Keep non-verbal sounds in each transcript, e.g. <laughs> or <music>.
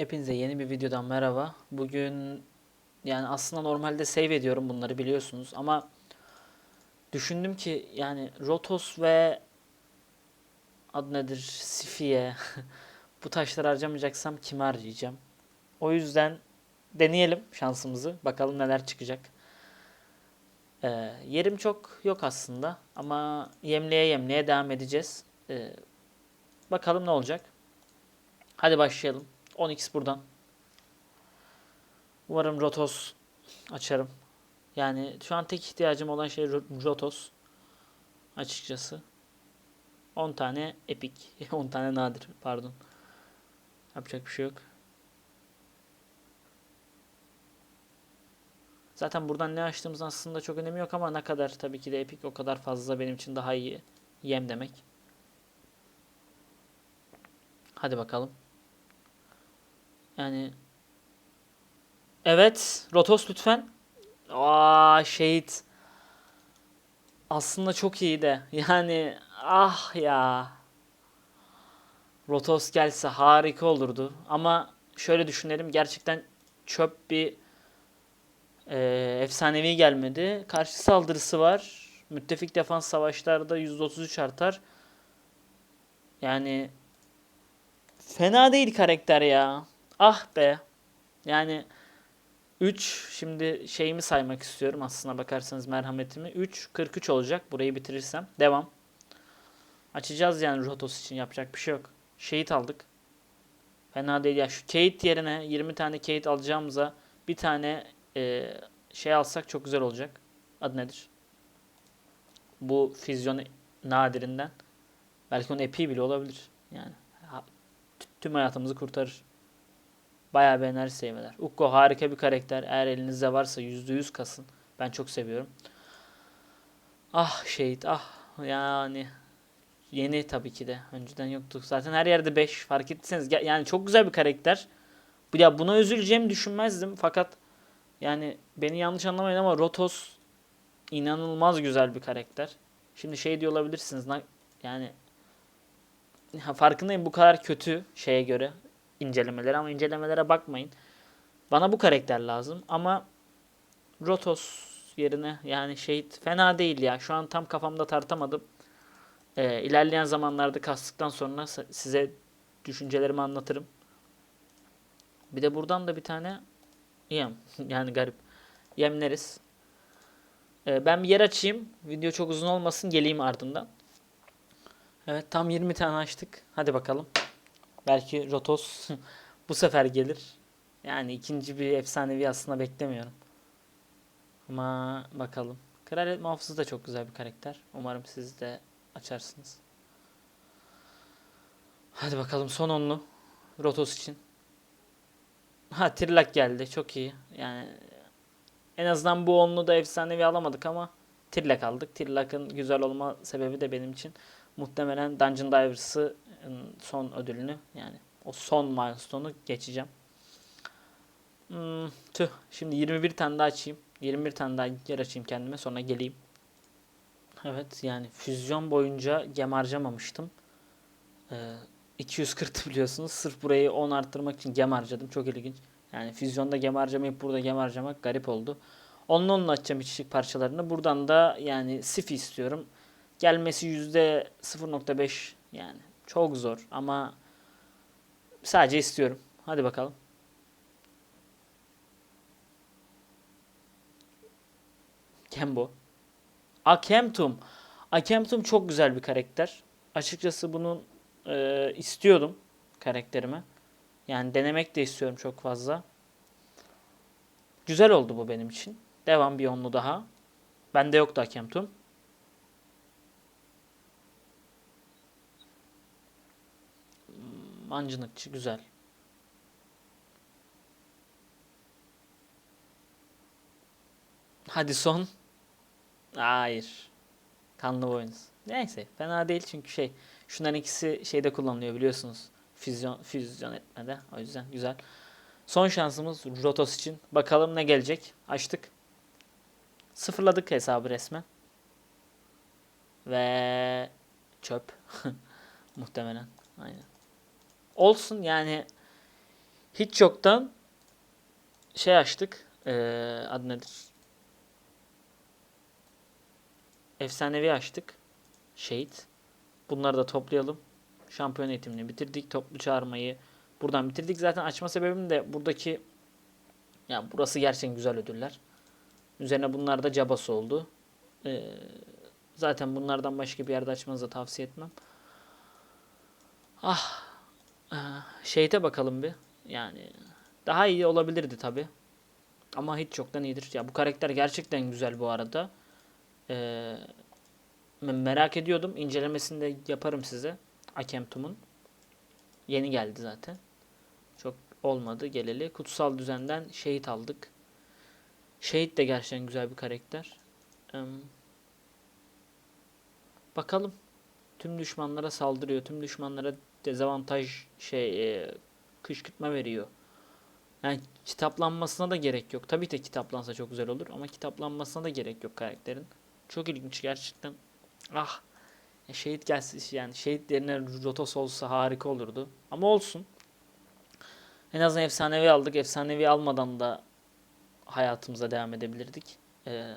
Hepinize yeni bir videodan merhaba. Bugün yani aslında normalde save ediyorum bunları biliyorsunuz ama düşündüm ki yani Rotos ve adı nedir Sifiye <laughs> bu taşları harcamayacaksam kime harcayacağım? O yüzden deneyelim şansımızı. Bakalım neler çıkacak. Ee, yerim çok yok aslında ama yemleye yemleye devam edeceğiz. Ee, bakalım ne olacak. Hadi başlayalım. 10x buradan. Umarım Rotos açarım. Yani şu an tek ihtiyacım olan şey Ro- Rotos. Açıkçası. 10 tane epic. <laughs> 10 tane nadir. Pardon. Yapacak bir şey yok. Zaten buradan ne açtığımız aslında çok önemi yok ama ne kadar tabii ki de epic o kadar fazla benim için daha iyi yem demek. Hadi bakalım. Yani evet Rotos lütfen. Aa şehit. Aslında çok iyi de. Yani ah ya. Rotos gelse harika olurdu. Ama şöyle düşünelim gerçekten çöp bir e, efsanevi gelmedi. Karşı saldırısı var. Müttefik defans savaşlarda %33 artar. Yani fena değil karakter ya. Ah be. Yani 3 şimdi şeyimi saymak istiyorum aslına bakarsanız merhametimi. 3 43 olacak burayı bitirirsem. Devam. Açacağız yani Rotos için yapacak bir şey yok. Şehit aldık. Fena değil ya. Şu Kate yerine 20 tane Kate alacağımıza bir tane e, şey alsak çok güzel olacak. Adı nedir? Bu füzyon nadirinden. Belki onun epi bile olabilir. Yani tüm hayatımızı kurtarır. Bayağı bir enerji sevmeler. Ukko harika bir karakter. Eğer elinizde varsa %100 kasın. Ben çok seviyorum. Ah şehit ah yani yeni tabii ki de. Önceden yoktu. Zaten her yerde 5 fark ettiyseniz yani çok güzel bir karakter. Ya buna üzüleceğimi düşünmezdim fakat yani beni yanlış anlamayın ama Rotos inanılmaz güzel bir karakter. Şimdi şey diyor olabilirsiniz. Yani farkındayım bu kadar kötü şeye göre incelemeleri ama incelemelere bakmayın. Bana bu karakter lazım ama Rotos yerine yani şehit fena değil ya. Şu an tam kafamda tartamadım. Ee, ilerleyen zamanlarda kastıktan sonra size düşüncelerimi anlatırım. Bir de buradan da bir tane yem. <laughs> Yani garip. Yemleriz. Ee, ben bir yer açayım. Video çok uzun olmasın. Geleyim ardından. Evet tam 20 tane açtık. Hadi bakalım. Belki Rotos <laughs> bu sefer gelir. Yani ikinci bir efsanevi aslında beklemiyorum. Ama bakalım. Kraliyet Muhafızı da çok güzel bir karakter. Umarım siz de açarsınız. Hadi bakalım son onlu. Rotos için. Ha Trilak geldi. Çok iyi. Yani en azından bu onlu da efsanevi alamadık ama Trilak aldık. Trilak'ın güzel olma sebebi de benim için muhtemelen Dungeon Divers'ı son ödülünü yani o son milestone'u geçeceğim. Hmm, tüh. Şimdi 21 tane daha açayım. 21 tane daha yer açayım kendime sonra geleyim. Evet yani füzyon boyunca gem harcamamıştım. Ee, 240 biliyorsunuz. Sırf burayı 10 arttırmak için gem harcadım. Çok ilginç. Yani füzyonda gem harcamayıp burada gem harcamak garip oldu. Onunla onunla açacağım içecek parçalarını. Buradan da yani Sifi istiyorum. Gelmesi yüzde 0.5 yani. Çok zor ama sadece istiyorum. Hadi bakalım. Kembo. Akemtum. Akemtum çok güzel bir karakter. Açıkçası bunun e, istiyordum karakterime. Yani denemek de istiyorum çok fazla. Güzel oldu bu benim için. Devam bir onlu daha. Bende yoktu Akemtum. Mancınıkçı güzel. Hadi son. Hayır. Kanlı boynuz. Neyse fena değil çünkü şey şunların ikisi şeyde kullanılıyor biliyorsunuz. Füzyon, füzyon etmede. O yüzden güzel. Son şansımız Rotos için. Bakalım ne gelecek. Açtık. Sıfırladık hesabı resmen. Ve çöp. <laughs> Muhtemelen. Aynen. Olsun yani Hiç yoktan şey açtık. Ee, adı nedir? Efsanevi açtık. Şehit. Bunları da toplayalım. Şampiyon eğitimini bitirdik. Toplu çağırmayı buradan bitirdik. Zaten açma sebebim de buradaki ya burası gerçekten güzel ödüller. Üzerine bunlar da cabası oldu. Ee, zaten bunlardan başka bir yerde açmanızı tavsiye etmem. Ah. Ah, Şehit'e bakalım bir. Yani daha iyi olabilirdi tabi. Ama hiç çoktan iyidir. Ya bu karakter gerçekten güzel bu arada. Ee, me- merak ediyordum. İncelemesini de yaparım size. Akemtum'un. Yeni geldi zaten. Çok olmadı geleli. Kutsal düzenden şehit aldık. Şehit de gerçekten güzel bir karakter. Ee, bakalım. Tüm düşmanlara saldırıyor. Tüm düşmanlara dezavantaj şey e, kışkırtma veriyor. Yani kitaplanmasına da gerek yok. Tabii ki kitaplansa çok güzel olur ama kitaplanmasına da gerek yok karakterin. Çok ilginç gerçekten. Ah. Ya şehit gelse yani şehit yerine Rotos olsa harika olurdu. Ama olsun. En azından efsanevi aldık. Efsanevi almadan da hayatımıza devam edebilirdik. Ee,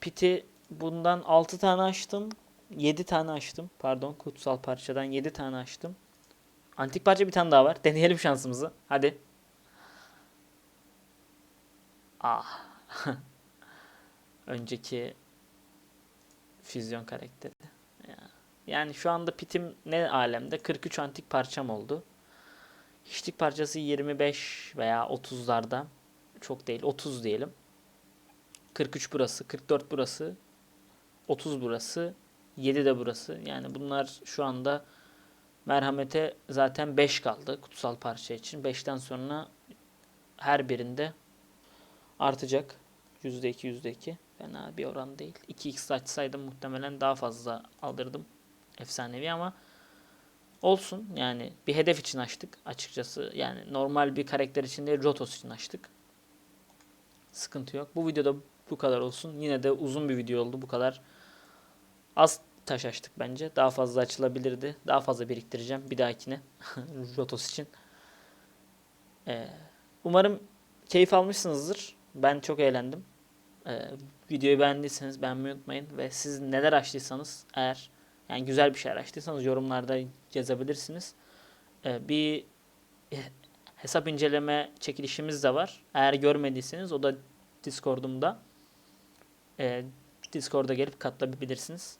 Piti bundan 6 tane açtım. 7 tane açtım. Pardon kutsal parçadan 7 tane açtım. Antik parça bir tane daha var. Deneyelim şansımızı. Hadi. Ah. <laughs> Önceki füzyon karakteri. Ya. Yani şu anda pitim ne alemde? 43 antik parçam oldu. Hiçlik parçası 25 veya 30'larda. Çok değil 30 diyelim. 43 burası, 44 burası, 30 burası, 7 de burası. Yani bunlar şu anda merhamete zaten 5 kaldı kutsal parça için. 5'ten sonra her birinde artacak. %2 %2. Fena bir oran değil. 2x açsaydım muhtemelen daha fazla alırdım efsanevi ama olsun. Yani bir hedef için açtık açıkçası. Yani normal bir karakter için değil Rotos için açtık. Sıkıntı yok. Bu videoda bu kadar olsun. Yine de uzun bir video oldu. Bu kadar az taş açtık bence. Daha fazla açılabilirdi. Daha fazla biriktireceğim bir dahakine. <laughs> Rotos için. Ee, umarım keyif almışsınızdır. Ben çok eğlendim. Ee, videoyu beğendiyseniz beğenmeyi unutmayın. Ve siz neler açtıysanız eğer yani güzel bir şeyler açtıysanız yorumlarda yazabilirsiniz. Ee, bir <laughs> hesap inceleme çekilişimiz de var. Eğer görmediyseniz o da Discord'umda. Ee, Discord'a gelip katılabilirsiniz.